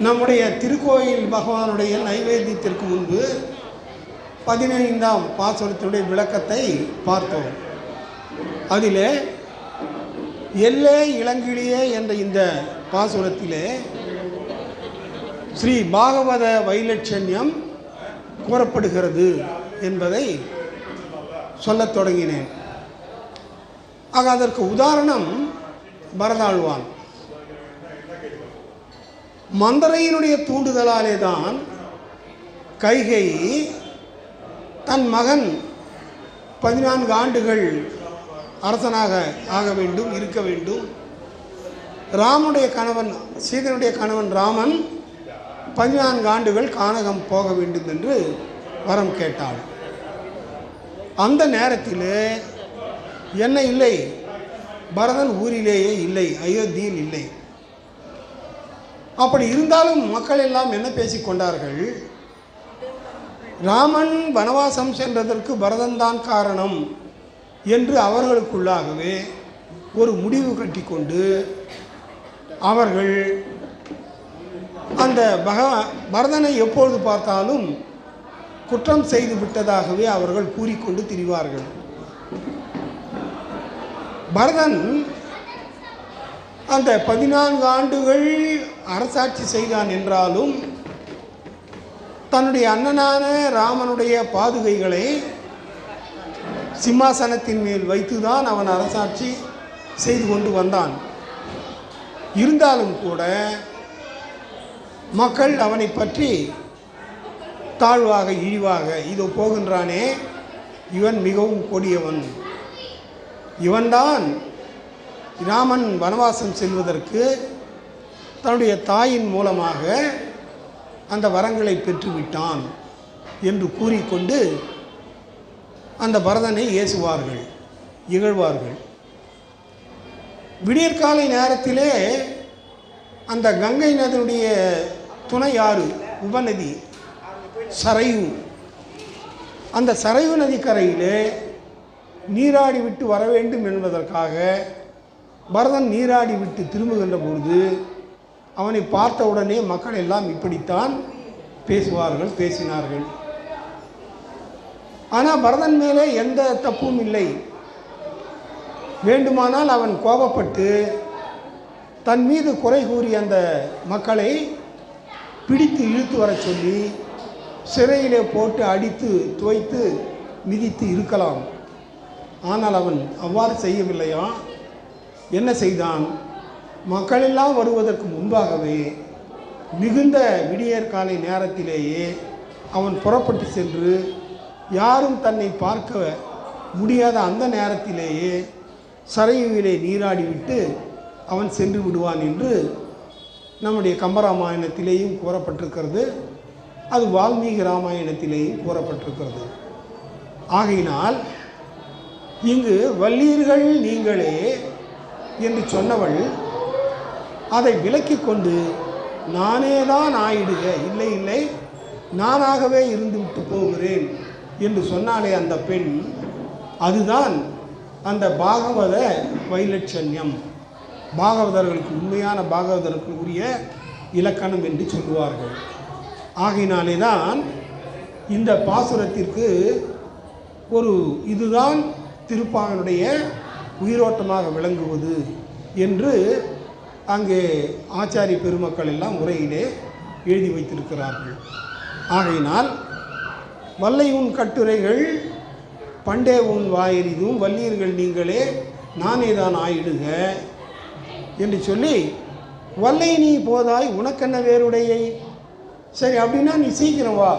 நம்முடைய திருக்கோயில் பகவானுடைய நைவேத்தியத்திற்கு முன்பு பதினைந்தாம் பாசுரத்தினுடைய விளக்கத்தை பார்த்தோம். அதிலே எல்லே இளங்கிளியே என்ற இந்த பாசுரத்திலே ஸ்ரீ பாகவத வைலட்சண்யம் கூறப்படுகிறது என்பதை சொல்லத் தொடங்கினேன். ஆக அதற்கு உதாரணம் பரதாழ்வான் மந்தரையினுடைய தூண்டுதலாலே தான் கைகை தன் மகன் பதினான்கு ஆண்டுகள் அரசனாக ஆக வேண்டும் இருக்க வேண்டும். ராமனுடைய கணவன் சீதனுடைய கணவன் ராமன் பதினான்கு ஆண்டுகள் கானகம் போக வேண்டும் என்று வரம் கேட்டாள். அந்த நேரத்தில் என்ன இல்லை? பரதன் ஊரிலேயே இல்லை அயோத்தியில் இல்லை. அப்படி இருந்தாலும் மக்கள் எல்லாம் என்ன பேசிக்கொண்டார்கள் ராமன் வனவாசம் சென்றதற்கு பரதன்தான் காரணம் என்று அவர்களுக்குள்ளாகவே ஒரு முடிவு கட்டிக்கொண்டு அவர்கள் அந்த பக பரதனை எப்பொழுது பார்த்தாலும் குற்றம் செய்து விட்டதாகவே அவர்கள் கூறிக்கொண்டு திரிவார்கள். பரதன் அந்த பதினான்கு ஆண்டுகள் அரசாட்சி செய்தான் என்றாலும் தன்னுடைய அண்ணனான ராமனுடைய பாதுகைகளை சிம்மாசனத்தின் மேல் வைத்துதான் அவன் அரசாட்சி செய்து கொண்டு வந்தான். இருந்தாலும் கூட மக்கள் அவனை பற்றி தாழ்வாக இழிவாக இதோ போகின்றானே இவன் மிகவும் கொடியவன். இவன்தான் ராமன் வனவாசம் செல்வதற்கு தன்னுடைய தாயின் மூலமாக அந்த வரங்களை பெற்றுவிட்டான் என்று கூறிக்கொண்டு அந்த பரதனை ஏசுவார்கள் இகழ்வார்கள். விடியற்காலை நேரத்திலே அந்த கங்கை நதியுடைய துணை ஆறு உபநதி சரையு அந்த சரையு நதிக்கரையிலே நீராடி விட்டு வர வேண்டும் என்பதற்காக பரதன் நீராடி விட்டு திரும்புகின்ற பொழுது அவனை பார்த்தவுடனே மக்கள் எல்லாம் இப்படித்தான் பேசுவார்கள் பேசினார்கள். ஆனால் பரதன் மேலே எந்த தப்பும் இல்லை. வேண்டுமானால் அவன் கோபப்பட்டு தன் மீது குறை கூறி அந்த மக்களை பிடித்து இழுத்து வர சொல்லி சிறையிலே போட்டு அடித்து துவைத்து மிதித்து இருக்கலாம். ஆனால் அவன் அவ்வாறு செய்யவில்லையா? என்ன செய்தான்? மக்களெல்லாம் வருவதற்கு முன்பாகவே மிகுந்த விடியற்காலை நேரத்திலேயே அவன் புறப்பட்டு சென்று யாரும் தன்னை பார்க்க முடியாத அந்த நேரத்திலேயே சரையுவிலே நீராடிவிட்டு அவன் சென்று விடுவான் என்று நம்முடைய கம்பராமாயணத்திலேயும் கூறப்பட்டிருக்கிறது. அது வால்மீகி ராமாயணத்திலேயும் கூறப்பட்டிருக்கிறது. ஆகையினால் இங்கு வல்லீர்கள் நீங்களே என்று சொன்னவள் அதை விலக்கி கொண்டு நானே தான் ஆயிடுக. இல்லை இல்லை நானாகவே இருந்து விட்டு போகிறேன் என்று சொன்னாலே அந்த பெண். அதுதான் அந்த பாகவத வைலட்சண்யம். பாகவதர்களுக்கு உண்மையான பாகவதற்கு உரிய இலக்கணம் என்று சொல்லுவார்கள். ஆகையினாலே தான் இந்த பாசுரத்திற்கு ஒரு இதுதான் திருப்பாகனுடைய உயிரோட்டமாக விளங்குவது என்று அங்கே ஆச்சாரி பெருமக்கள் எல்லாம் உரையிலே எழுதி வைத்திருக்கிறார்கள். ஆகையினால் வல்லை உன் கட்டுரைகள் பண்டே உன் வாயிரிதும் வல்லியர்கள் நீங்களே நானே தான் ஆயிடுக என்று சொல்லி வல்லை நீ போதாய் உனக்கென்ன வேறுடையை? சரி அப்படின்னா நீ சீக்கிரம் வா.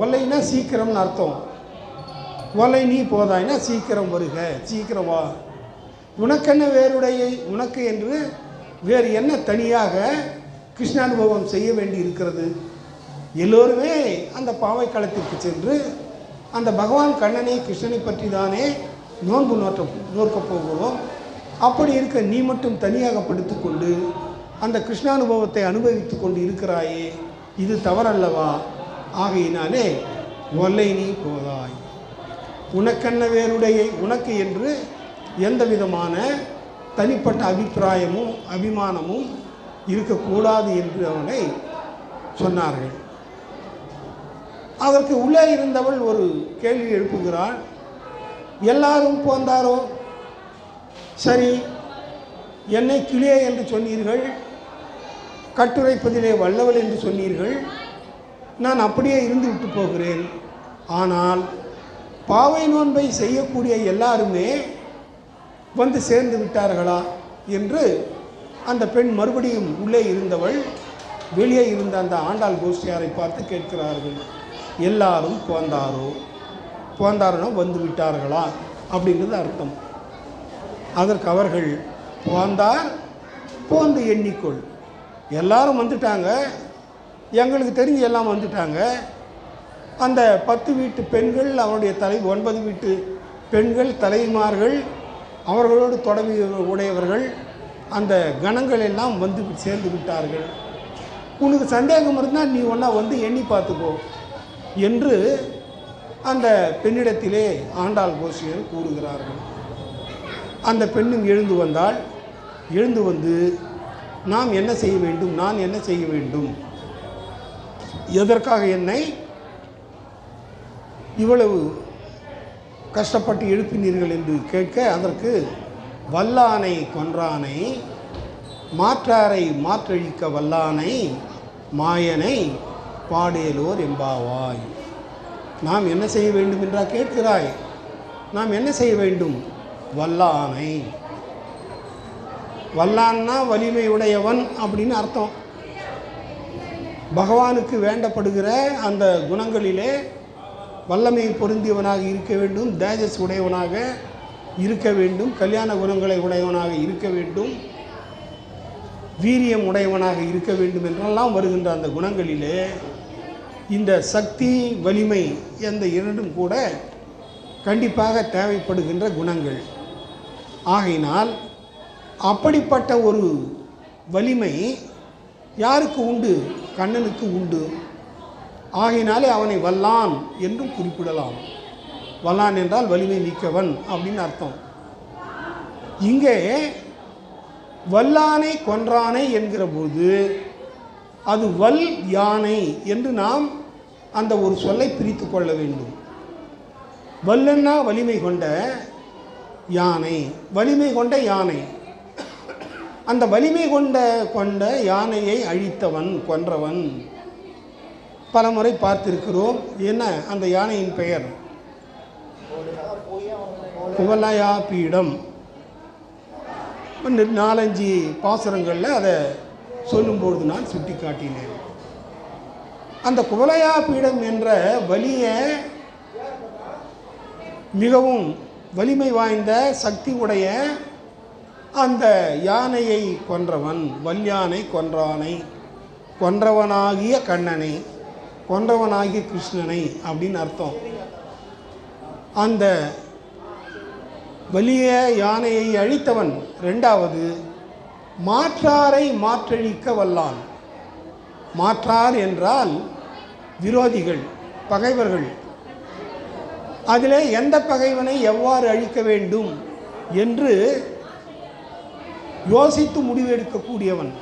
வல்லைன்னா சீக்கிரம்னு அர்த்தம். வல்லை நீ போதாய்னா சீக்கிரம் வருக சீக்கிரம் வா. உனக்கென்ன வேறுடையை உனக்கு என்று வேறு என்ன தனியாக கிருஷ்ணானுபவம் செய்ய வேண்டி இருக்கிறது? எல்லோருமே அந்த பாவை களத்திற்கு சென்று அந்த பகவான் கண்ணனை கிருஷ்ணனை பற்றி தானே நோன்பு நோற்ற நோற்கப் போகிறோம். அப்படி இருக்க நீ மட்டும் தனியாக படுத்துக்கொண்டு அந்த கிருஷ்ணானுபவத்தை அனுபவித்து கொண்டு இருக்கிறாயே இது தவறல்லவா? ஆகையினாலே ஒல்லை நீ போதாய். உனக்கென்ன வேறுடைய உனக்கு என்று எந்த விதமான தனிப்பட்ட அபிப்பிராயமும் அபிமானமும் இருக்கக்கூடாது என்று அவனை சொன்னார்கள். அதற்கு உள்ளே இருந்தவள் ஒரு கேள்வி எழுப்புகிறாள். எல்லாரும் போந்தாரோ சரி என்னை கிளியே என்று சொன்னீர்கள். கட்டுரைப்பதிலே வல்லவள் என்று சொன்னீர்கள். நான் அப்படியே இருந்து விட்டு போகிறேன். ஆனால் பாவை நோன்பை செய்யக்கூடிய எல்லாருமே வந்து சேர்ந்து விட்டார்களா என்று அந்த பெண் மறுபடியும் உள்ளே இருந்தவள் வெளியே இருந்த அந்த ஆண்டாள் கோஷ்டியாரை பார்த்து கேட்கிறார்கள் எல்லாரும் போந்தாரோ போந்தாரனோ வந்து விட்டார்களா? அப்படிங்கிறது அர்த்தம். அதற்கு அவர்கள் போந்தார் போந்து எண்ணிக்கொள். எல்லாரும் வந்துட்டாங்க. எங்களுக்கு தெரிஞ்சு எல்லாம் வந்துட்டாங்க. அந்த பத்து வீட்டு பெண்கள் அவனுடைய தலை ஒன்பது வீட்டு பெண்கள் தலைமார்கள் அவர்களோடு தொடர்பு உடையவர்கள் அந்த கணங்கள் எல்லாம் வந்து சேர்ந்து விட்டார்கள். உனக்கு சந்தேகம் இருந்தால் நீ ஒன்றா வந்து எண்ணி பார்த்துக்கோ என்று அந்த பெண்ணிடத்திலே ஆண்டாள் கோஷியர் கூறுகிறார்கள். அந்த பெண்ணும் எழுந்து வந்தால் எழுந்து வந்து நாம் என்ன செய்ய வேண்டும்? நான் என்ன செய்ய வேண்டும்? எதற்காக என்னை இவ்வளவு கஷ்டப்பட்டு எழுப்பினீர்கள் என்று கேட்க அதற்கு வல்லானை கொன்றானை மாற்றாரை மாற்றழிக்க வல்லானை மாயனை பாடேலோர் எம்பாவாய் நாம் என்ன செய்ய வேண்டும் என்றா கேட்கிறாய்? நாம் என்ன செய்ய வேண்டும்? வல்லானை. வல்லான்னா வலிமை உடையவன் அப்படின்னு அர்த்தம். பகவானுக்கு வேண்டப்படுகிற அந்த குணங்களிலே வல்லமை பொருந்தியவனாக இருக்க வேண்டும் தேஜஸ் உடையவனாக இருக்க வேண்டும் கல்யாண குணங்களை உடையவனாக இருக்க வேண்டும் வீரியம் உடையவனாக இருக்க வேண்டும் என்றெல்லாம் வருகின்ற அந்த குணங்களிலே இந்த சக்தி வலிமை எந்த இரண்டும் கூட கண்டிப்பாக தேவைப்படுகின்ற குணங்கள். ஆகையினால் அப்படிப்பட்ட ஒரு வலிமை யாருக்கு உண்டு? கண்ணனுக்கு உண்டு. ஆகையினாலே அவனை வல்லான் என்றும் குறிப்பிடலாம். வல்லான் என்றால் வலிமை மிக்கவன் அப்படின்னு அர்த்தம். இங்கே வல்லானை கொன்றானை என்கிற போது அது வல் யானை என்று நாம் அந்த ஒரு சொல்லை பிரித்து கொள்ள வேண்டும். வல்லன்னா வலிமை கொண்ட யானை வலிமை கொண்ட யானை. அந்த வலிமை கொண்ட கொண்ட யானையை அழித்தவன் கொன்றவன். பல முறை பார்த்திருக்கிறோம். என்ன? அந்த யானையின் பெயர்? குவலயா பீடம். நாலஞ்சு பாசுரங்களில் அதை சொல்லும்பொழுது நான் சுட்டி காட்டினேன் அந்த குவலயா பீடம் என்ற வலியை மிகவும் வலிமை வாய்ந்த சக்தி உடைய அந்த யானையை கொன்றவன் வல்யானை கொன்றானை கொன்றவனாகிய கண்ணனை. கொன்றவனாகிய கிருஷ்ணனை அப்படின்னு அர்த்தம். அந்த வலிய யானையை அழித்தவன் ரெண்டாவது மாற்றாரை மாற்றழிக்க வல்லான். மாற்றார் என்றால் விரோதிகள் பகைவர்கள். அதிலே எந்த பகைவனை எவ்வாறு அழிக்க வேண்டும் என்று யோசித்து முடிவெடுக்கக்கூடியவன்.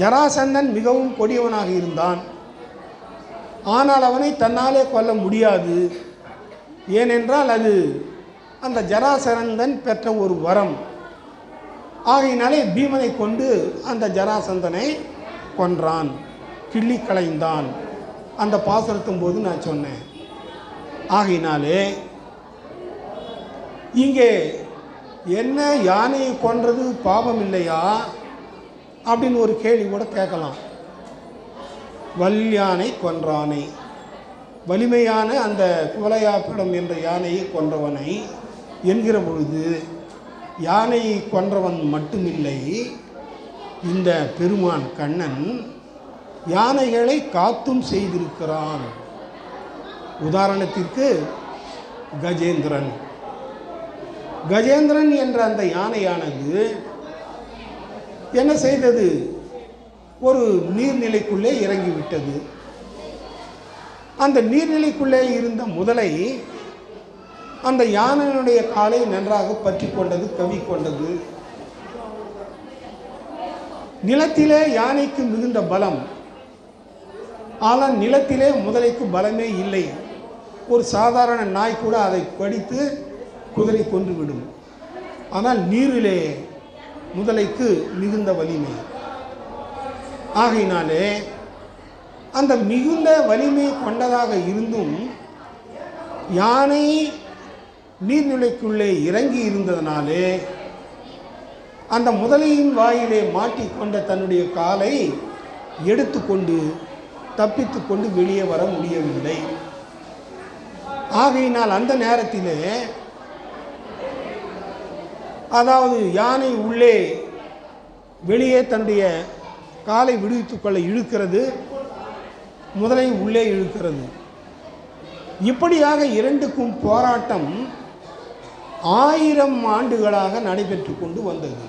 ஜராசந்தன் மிகவும் கொடியவனாக இருந்தான். ஆனால் அவனை தன்னாலே கொல்ல முடியாது. ஏனென்றால் அது அந்த ஜராசந்தன் பெற்ற ஒரு வரம். ஆகையினாலே பீமனை கொண்டு அந்த ஜராசந்தனை கொன்றான். கிள்ளி களைந்தான். அந்த பாசுரத்தும் போது நான் சொன்னேன். ஆகையினாலே இங்கே என்ன யானையை கொன்றது பாவம் இல்லையா அப்படின்னு ஒரு கேள்வி கூட கேட்கலாம். வல்யானை கொன்றானை. வலிமையான அந்த குவலையாப்பிடம் என்ற யானையை கொன்றவனை என்கிற பொழுது யானையை கொன்றவன் மட்டுமில்லை இந்த பெருமான் கண்ணன் யானைகளை காத்தும் செய்திருக்கிறான். உதாரணத்திற்கு கஜேந்திரன். கஜேந்திரன் என்ற அந்த யானையானது என்ன செய்தது? ஒரு நீர்நிலைக்குள்ளே இறங்கிவிட்டது. அந்த நீர்நிலைக்குள்ளே இருந்த முதலை அந்த யானையினுடைய காலை நன்றாக பற்றி கொண்டது கவி கொண்டது. நிலத்திலே யானைக்கு மிகுந்த பலம். ஆனால் நிலத்திலே முதலைக்கு பலமே இல்லை. ஒரு சாதாரண நாய் கூட அதை கடித்து குதிரை கொன்றுவிடும் ஆனால் நீரிலே முதலைக்கு மிகுந்த வலிமை. ஆகையினாலே அந்த மிகுந்த வலிமை கொண்டதாக இருந்தும் யானை நீர்நிலைக்குள்ளே இறங்கி இருந்ததனாலே அந்த முதலையின் வாயிலே மாட்டிக்கொண்ட தன்னுடைய காலை எடுத்துக்கொண்டு தப்பித்து கொண்டு வெளியே வர முடியவில்லை. ஆகையினால் அந்த நேரத்திலே அதாவது யானை உள்ளே வெளியே தன்னுடைய காலை விடுவித்துக்கொள்ள இழுக்கிறது முதலை உள்ளே இழுக்கிறது. இப்படியாக இரண்டுக்கும் போராட்டம் ஆயிரம் ஆண்டுகளாக நடைபெற்று கொண்டு வந்தது.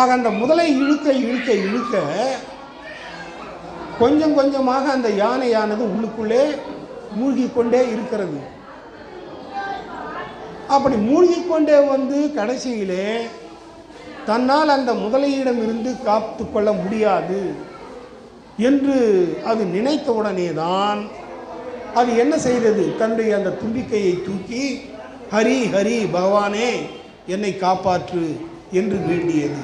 ஆக அந்த முதலை இழுக்க இழுக்க இழுக்க கொஞ்சம் கொஞ்சமாக அந்த யானையானது உள்ளுக்குள்ளே மூழ்கிக்கொண்டே இருக்கிறது. அப்படி மூழ்கிக்கொண்டே வந்து கடைசியிலே தன்னால் அந்த முதலையிடம் இருந்து காத்து கொள்ள முடியாது என்று அது நினைத்த உடனே தான் அது என்ன செய்தது? தன்னுடைய அந்த தும்பிக்கையை தூக்கி ஹரி ஹரி பகவானே என்னை காப்பாற்று என்று வேண்டியது.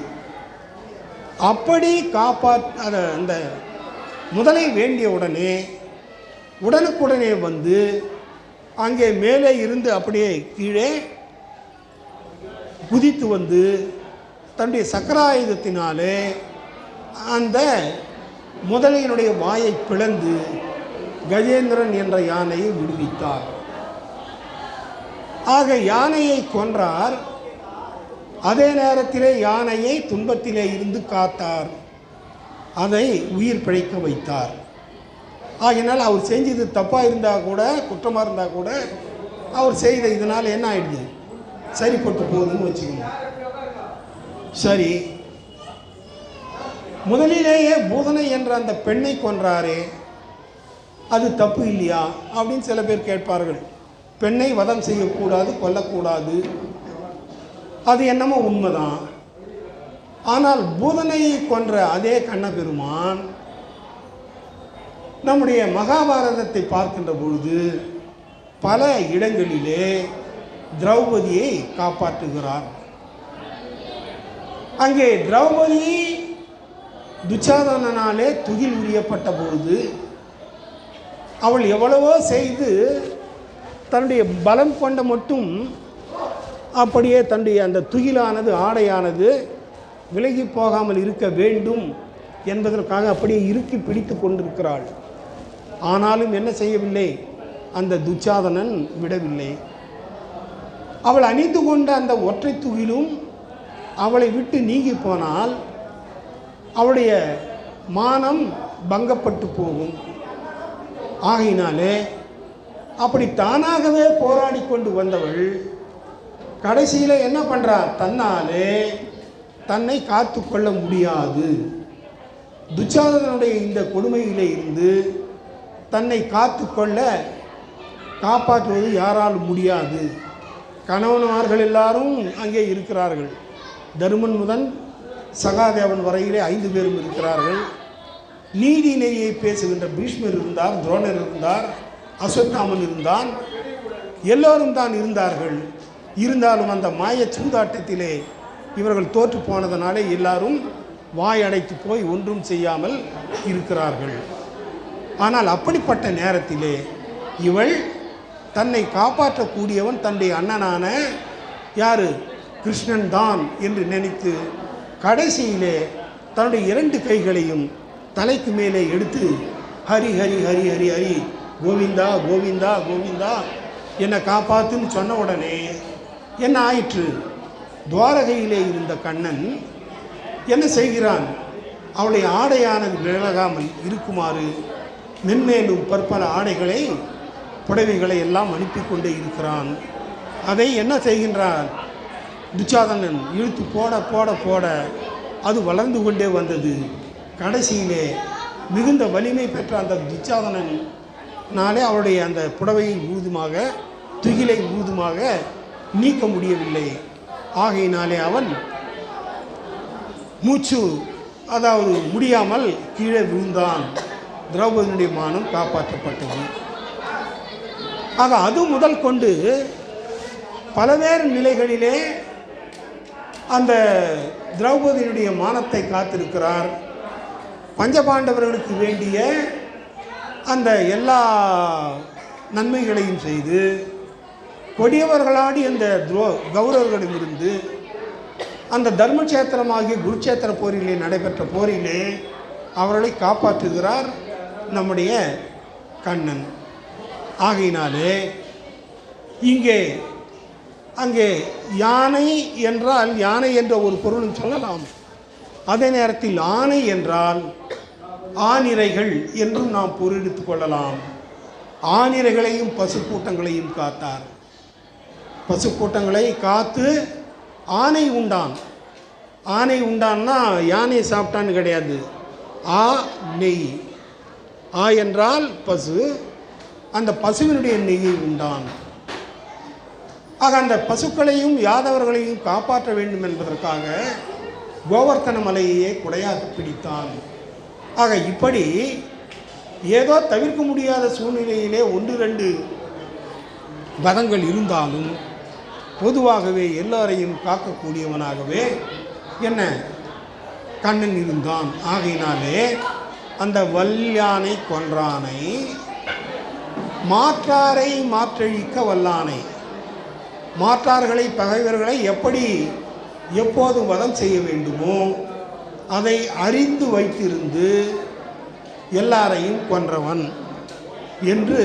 அப்படி காப்பாற் அந்த முதலை வேண்டிய உடனே உடனுக்குடனே வந்து அங்கே மேலே இருந்து அப்படியே கீழே குதித்து வந்து தன்னுடைய சக்கராயுதத்தினாலே அந்த முதலையினுடைய வாயை பிளந்து கஜேந்திரன் என்ற யானையை விடுவித்தார். ஆக யானையை கொன்றார். அதே நேரத்திலே யானையை துன்பத்திலே இருந்து காத்தார். அதை உயிர் பிழைக்க வைத்தார். ஆகையினால் அவர் செஞ்சது தப்பாக இருந்தால் கூட குற்றமாக இருந்தால் கூட அவர் செய்த இதனால் என்ன ஆயிடுது? சரிப்பட்டு போகுதுன்னு வச்சுக்கணும் சரி. முதலிலேயே பூதனை என்ற அந்த பெண்ணை கொன்றாரே. அது தப்பு இல்லையா? அப்படின்னு சில பேர் கேட்பார்கள். பெண்ணை வதம் செய்யக்கூடாது கொல்லக்கூடாது. அது என்னமோ உண்மைதான். ஆனால் பூதனையை கொன்ற அதே கண்ணபெருமான் நம்முடைய மகாபாரதத்தை பார்க்கின்ற பொழுது பல இடங்களிலே திரௌபதியை காப்பாற்றுகிறார். அங்கே திரௌபதி துச்சாதனனாலே துகில் உரியப்பட்ட பொழுது அவள் எவ்வளவோ செய்து தன்னுடைய பலம் கொண்ட மட்டும் அப்படியே தன்னுடைய அந்த துகிலானது ஆடையானது விலகி போகாமல் இருக்க வேண்டும் என்பதற்காக அப்படியே இறுக்கி பிடித்து கொண்டிருக்கிறாள். ஆனாலும் என்ன செய்யவில்லை? அந்த துச்சாதனன் விடவில்லை. அவள் அணிந்து கொண்ட அந்த ஒற்றை துகிலும் அவளை விட்டு நீங்கி போனால் அவளுடைய மானம் பங்கப்பட்டு போகும். ஆகையினாலே அப்படி தானாகவே போராடி கொண்டு வந்தவள் கடைசியில் என்ன பண்ணுறா தன்னாலே தன்னை காத்து கொள்ள முடியாது. துச்சாதனுடைய இந்த கொடுமையிலே இருந்து தன்னை காத்து கொள்ள காப்பாற்றுவது யாரால் முடியாது. கணவன்மார்கள் எல்லாரும் அங்கே இருக்கிறார்கள். தருமன் முதன் சகாதேவன் வரையிலே ஐந்து பேரும் இருக்கிறார்கள். நீதி நெறியை பேசுகின்ற பீஷ்மர் இருந்தார் துரோணர் இருந்தார் அஸ்வத்தாமன் இருந்தான். எல்லோரும் தான் இருந்தார்கள். இருந்தாலும் அந்த மாய சூதாட்டத்திலே இவர்கள் தோற்று போனதனாலே எல்லாரும் வாய் அடைத்து போய் ஒன்றும் செய்யாமல் இருக்கிறார்கள். ஆனால் அப்படிப்பட்ட நேரத்திலே இவள் தன்னை காப்பாற்றக்கூடியவன் தன்னுடைய அண்ணனான யாரு? கிருஷ்ணன் தான் என்று நினைத்து கடைசியிலே தன்னுடைய இரண்டு கைகளையும் தலைக்கு மேலே எடுத்து ஹரி ஹரி ஹரி ஹரி ஹரி கோவிந்தா கோவிந்தா கோவிந்தா என்னை காப்பாத்துன்னு சொன்ன உடனே என்ன ஆயிற்று? துவாரகையிலே இருந்த கண்ணன் என்ன செய்கிறான்? அவளுடைய ஆடையானது விலகாமல் இருக்குமாறு மென்மேலும் பற்பல ஆடைகளை புடவைகளை எல்லாம் அனுப்பி கொண்டே இருக்கிறான். அதை என்ன செய்கின்றான்? துச்சாதனன் இழுத்து போட போட போட அது வளர்ந்து கொண்டே வந்தது. கடைசியிலே மிகுந்த வலிமை பெற்ற அந்த துச்சாதனன் நாளே அந்த புடவையை ஊதுமாக துகிலை ஊதுமாக நீக்க முடியவில்லை. ஆகையினாலே அவன் மூச்சு அதாவது முடியாமல் கீழே விழுந்தான். திரௌபதியுடைய மானம் காப்பாற்றப்பட்டது. ஆக அது முதல் கொண்டு பலவேறு நிலைகளிலே அந்த திரௌபதியினுடைய மானத்தை காத்திருக்கிறார். பஞ்சபாண்டவர்களுக்கு வேண்டிய அந்த எல்லா நன்மைகளையும் செய்து கொடியவர்களாடி அந்த துரோ கௌரவர்களிடமிருந்து அந்த தர்மக்ஷேத்திரமாகிய குருட்சேத்திர போரிலே நடைபெற்ற போரிலே அவர்களை காப்பாற்றுகிறார் நம்முடைய கண்ணன். ஆகையினாலே இங்கே அங்கே யானை என்றால் யானை என்ற ஒரு பொருளும் சொல்லலாம். அதே நேரத்தில் ஆணை என்றால் ஆனிரைகள் என்றும் நாம் பொருளெடுத்துக் கொள்ளலாம். ஆனிரைகளையும் பசுக்கூட்டங்களையும் காத்தார். பசுக்கூட்டங்களை காத்து ஆனை உண்டான். ஆனை உண்டான்னா யானை சாப்பிட்டான்னு கிடையாது. ஆ நெய். ஆ என்றால் பசு. அந்த பசுவினுடைய நெய்யை உண்டான். ஆக அந்த பசுக்களையும் யாதவர்களையும் காப்பாற்ற வேண்டும் என்பதற்காக கோவர்த்தன மலையையே குடையாக பிடித்தான். ஆக இப்படி ஏதோ தவிர்க்க முடியாத சூழ்நிலையிலே ஒன்று ரெண்டு வதங்கள் இருந்தாலும் பொதுவாகவே எல்லாரையும் காக்கக்கூடியவனாகவே என்ன? கண்ணன் இருந்தான். ஆகையினாலே அந்த வல்யானை கொன்றானை மாற்றாரை மாற்றழிக்க வல்லானை. மாற்றார்களை பகைவர்களை எப்படி எப்போது வதம் செய்ய வேண்டுமோ அதை அறிந்து வைத்திருந்து எல்லாரையும் கொன்றவன் என்று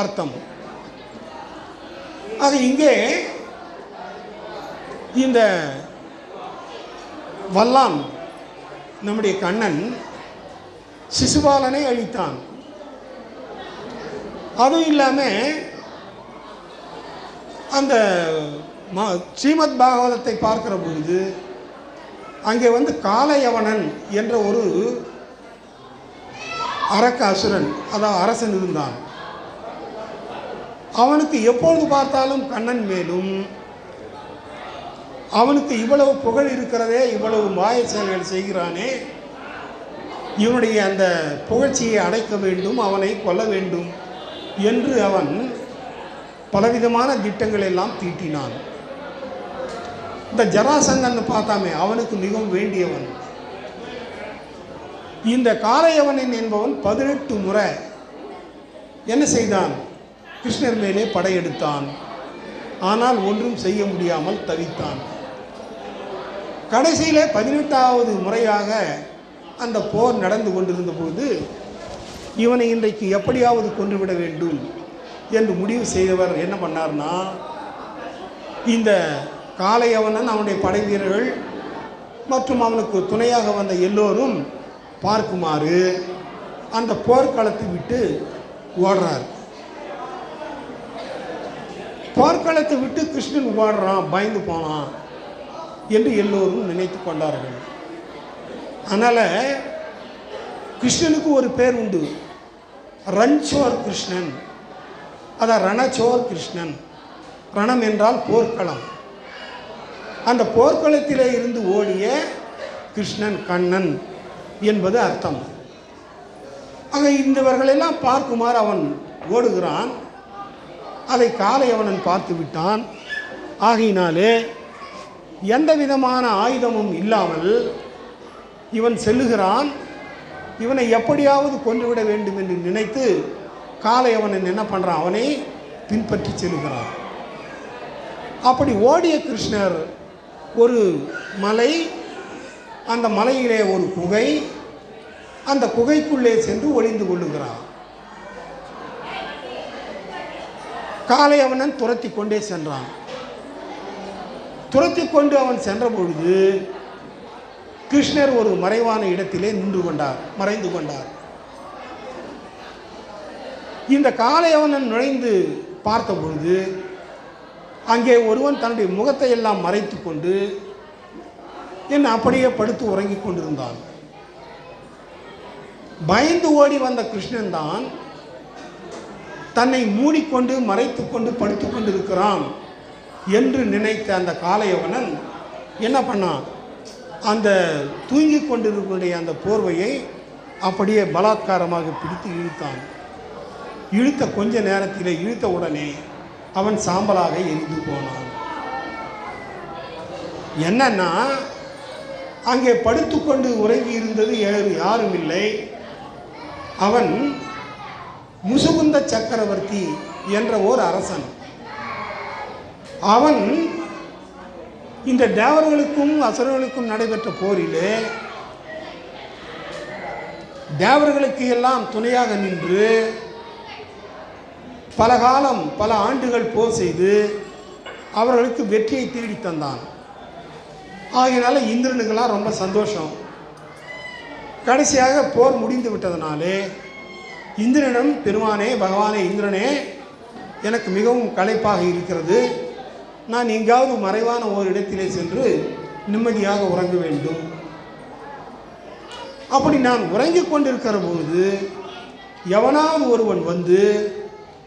அர்த்தம். ஆக இங்கே இந்த வல்லான் நம்முடைய கண்ணன் சிசுபாலனை அழித்தான். அதுவும் இல்லாமல் அந்த ம ஸ்ரீமத் பாகவதத்தை பார்க்கிற பொழுது அங்கே வந்து காலயவனன் என்ற ஒரு அரக்க அசுரன் அதாவது அரசன் இருந்தான். அவனுக்கு எப்பொழுது பார்த்தாலும் கண்ணன் மேலும் அவனுக்கு இவ்வளவு புகழ் இருக்கிறதே இவ்வளவு மாய செயல்கள் செய்கிறானே இவனுடைய அந்த புகழ்ச்சியை அடைக்க வேண்டும் அவனை கொல்ல வேண்டும் என்று அவன் பலவிதமான திட்டங்கள் எல்லாம் தீட்டினான். இந்த ஜராசங்கன்னு பார்த்தாமே அவனுக்கு மிகவும் வேண்டியவன். இந்த காளையவனின் என்பவன் பதினெட்டு முறை என்ன செய்தான்? கிருஷ்ணர் மேலே படையெடுத்தான். ஆனால் ஒன்றும் செய்ய முடியாமல் தவித்தான். கடைசியில் பதினெட்டாவது முறையாக அந்த போர் நடந்து கொண்டிருந்த பொழுது இவனை இன்றைக்கு எப்படியாவது கொன்றுவிட வேண்டும்? என்று முடிவு செய்தவர் என்ன பண்ணார்னா இந்த காளையவனன் அவனுடைய படை வீரர்கள் மற்றும் அவனுக்கு துணையாக வந்த எல்லோரும் பார்க்குமாறு அந்த போர்க்களத்தை விட்டு ஓடுறார். போர்க்களத்தை விட்டு கிருஷ்ணன் ஓடுறான் பயந்து போனான் என்று எல்லோரும் நினைத்து கொண்டார்கள். அதனால் கிருஷ்ணனுக்கு ஒரு பேர் உண்டு. ரன்சோர் கிருஷ்ணன். அதான் ரணச்சோர் கிருஷ்ணன். ரணம் என்றால் போர்க்களம். அந்த போர்க்களத்திலே இருந்து ஓடிய கிருஷ்ணன் கண்ணன் என்பது அர்த்தம். ஆக இந்தவர்களெல்லாம் பார்க்குமாறு அவன் ஓடுகிறான். அதை காளையவனன் பார்த்து விட்டான். ஆகையினாலே எந்த விதமான ஆயுதமும் இல்லாமல் இவன் செல்லுகிறான். இவனை எப்படியாவது கொன்றுவிட வேண்டும் என்று நினைத்து காளையவனன் என்ன பண்ணுறான் அவனை பின்பற்றி செல்கிறான். அப்படி ஓடிய கிருஷ்ணர் ஒரு மலை அந்த மலையிலே ஒரு குகை அந்த குகைக்குள்ளே சென்று ஒளிந்து கொள்ளுகிறான். காளையவனன் துரத்தி கொண்டே சென்றான். துரத்தி கொண்டு அவன் சென்ற பொழுது கிருஷ்ணர் ஒரு மறைவான இடத்திலே நின்று கொண்டார் மறைந்து கொண்டார். இந்த காளையவனன் நுழைந்து பார்த்த பொழுது அங்கே ஒருவன் தன்னுடைய முகத்தை எல்லாம் மறைத்து கொண்டு என் அப்படியே படுத்து உறங்கிக் கொண்டிருந்தான். பயந்து ஓடி வந்த கிருஷ்ணன் தான் தன்னை மூடிக்கொண்டு மறைத்துக்கொண்டு படுத்து கொண்டிருக்கிறான் என்று நினைத்த அந்த காளையவனன் என்ன பண்ணான்? அந்த தூங்கி கொண்டிருக்கக்கூடிய அந்த போர்வையை அப்படியே பலாத்காரமாக பிடித்து இழுத்தான். இழுத்த கொஞ்ச நேரத்தில் இழுத்த உடனே அவன் சாம்பலாக எரிந்து போனான். என்னன்னா அங்கே படுத்துக்கொண்டு உறங்கி இருந்தது வேறு யாரும் இல்லை அவன் முசுகுந்த சக்கரவர்த்தி என்ற ஓர் அரசன். அவன் இந்த தேவர்களுக்கும் அசுரர்களுக்கும் நடைபெற்ற போரிலே தேவர்களுக்கு எல்லாம் துணையாக நின்று பல காலம் பல ஆண்டுகள் போர் செய்து அவர்களுக்கு வெற்றியை தேடி தந்தான். ஆகையினால இந்திரனுக்கெல்லாம் ரொம்ப சந்தோஷம். கடைசியாக போர் முடிந்து விட்டதனாலே இந்திரனிடம் பெருமானே பகவானே இந்திரனே எனக்கு மிகவும் களைப்பாக இருக்கிறது. நான் எங்காவது மறைவான ஒரு இடத்திலே சென்று நிம்மதியாக உறங்க வேண்டும். அப்படி நான் உறங்கிக் கொண்டிருக்கிற பொழுது எவனாவது ஒருவன் வந்து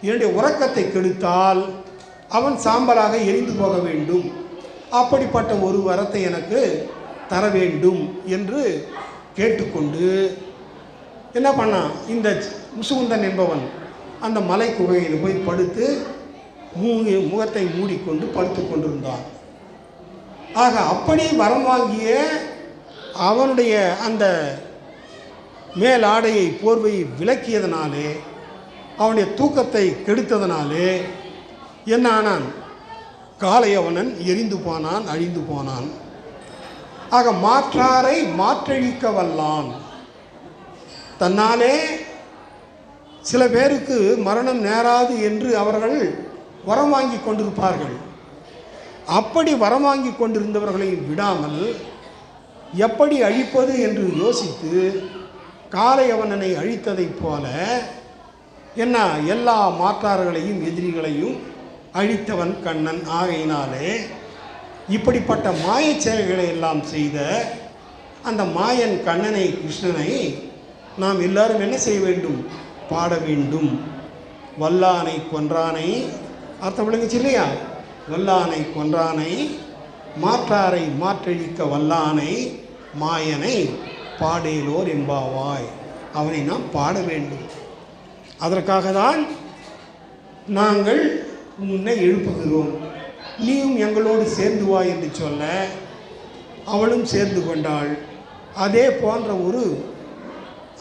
என்னுடைய உறக்கத்தை கெடுத்தால் அவன் சாம்பலாக எரிந்து போக வேண்டும். அப்படிப்பட்ட ஒரு வரத்தை எனக்கு தர வேண்டும் என்று கேட்டுக்கொண்டு என்ன பண்ணான்? இந்த முசுகுந்தன் என்பவன் அந்த மலை குகையில் போய் படுத்து மூ முகத்தை மூடிக்கொண்டு படுத்து கொண்டிருந்தான். ஆக அப்படி வரம் வாங்கிய அவனுடைய அந்த மேல் ஆடையை போர்வையை விலக்கியதனாலே அவனுடைய தூக்கத்தை கெடுத்ததனாலே என்ன ஆனான்? காளையவனன் எரிந்து போனான் அழிந்து போனான். ஆக மாற்றாரை மாற்றழிக்க வல்லான் தன்னாலே சில பேருக்கு மரணம் நேராது என்று அவர்கள் வரம் வாங்கி கொண்டிருப்பார்கள். அப்படி வரம் வாங்கி கொண்டிருந்தவர்களை விடாமல் எப்படி அழிப்பது என்று யோசித்து காளையவனனை அழித்ததைப் போல என்ன எல்லா மாற்றார்களையும் எதிரிகளையும் அழித்தவன் கண்ணன் ஆகையினாலே இப்படிப்பட்ட மாயச் செயல்களை எல்லாம் செய்த அந்த மாயன் கண்ணனை கிருஷ்ணனை நாம் எல்லாரும் என்ன செய்ய வேண்டும்? பாட வேண்டும். வல்லானை கொன்றானை அர்த்தம் விளங்குச்சு இல்லையா? வல்லானை கொன்றானை மாற்றாரை மாற்றழிக்க வல்லானை மாயனை பாடேலோர் எம்பாவாய் அவனை நாம் பாட வேண்டும். அதற்காக தான் நாங்கள் உன்னை எழுப்புகிறோம். நீயும் எங்களோடு சேர்ந்து வா என்று சொல்ல அவளும் சேர்ந்து கொண்டாள். அதே போன்ற ஒரு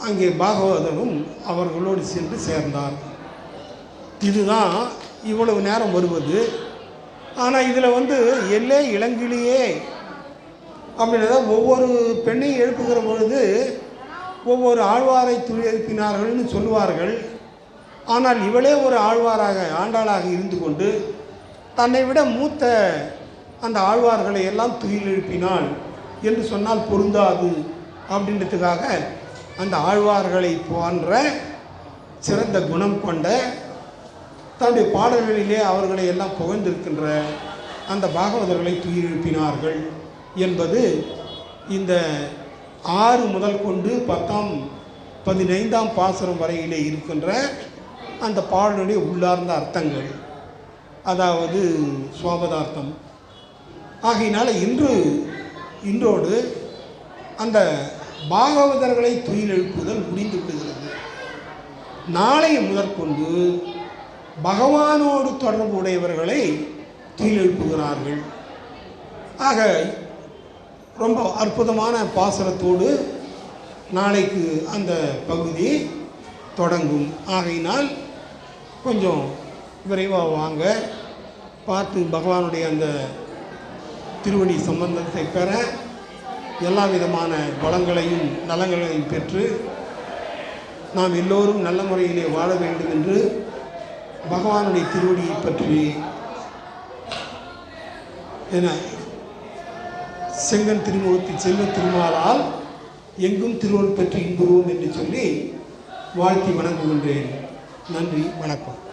அங்கே பாகவதனும் அவர்களோடு சென்று சேர்ந்தார் இதுதான் இவ்வளவு நேரம் வருவது. ஆனால் இதில் வந்து எல்லே இளங்கிலேயே அப்படின்னா ஒவ்வொரு பெண்ணையும் எழுப்புகிற பொழுது ஒவ்வொரு ஆழ்வாரை துணி எழுப்பினார்கள்னு சொல்லுவார்கள். ஆனால் இவளே ஒரு ஆழ்வாராக ஆண்டாளாக இருந்து கொண்டு தன்னை விட மூத்த அந்த ஆழ்வார்களை எல்லாம் துயில் எழுப்பினாள் என்று சொன்னால் பொருந்தாது அப்படின்றதுக்காக அந்த ஆழ்வார்களை போன்ற சிறந்த குணம் கொண்ட தன்னுடைய பாடல்களிலே அவர்களை எல்லாம் புகழ்ந்திருக்கின்ற அந்த பாகவதர்களை துயிலெழுப்பினார்கள் என்பது இந்த ஆறு முதல் கொண்டு பத்தாம் பதினைந்தாம் பாசுரம் வரையிலே இருக்கின்ற அந்த பாடலுடைய உள்ளார்ந்த அர்த்தங்கள் அதாவது சுவாபதார்த்தம். ஆகையினால இன்று இன்றோடு அந்த பாகவதர்களை துயிலெழுப்புதல் முடிந்து விடுகிறது. நாளை முதற்கொண்டு பகவானோடு தொடர்புடையவர்களை துயிலெழுப்புகிறார்கள். ஆக ரொம்ப அற்புதமான பாசுரத்தோடு நாளைக்கு அந்த பகுதி தொடங்கும். ஆகையினால் கொஞ்சம் விரைவாக வாங்க. பார்த்து பகவானுடைய அந்த திருவடி சம்பந்தத்தை பெற எல்லா விதமான பலங்களையும் நலங்களையும் பெற்று நாம் எல்லோரும் நல்ல முறையிலே வாழ வேண்டும் என்று பகவானுடைய திருவடியை பற்றி என செங்கன் திருமுகத்தி செல்வ திருமாலால் எங்கும் திருவள் பெற்று இன்புறுவோம் என்று சொல்லி வாழ்த்தி வணங்குகின்றேன். நன்றி வணக்கம்.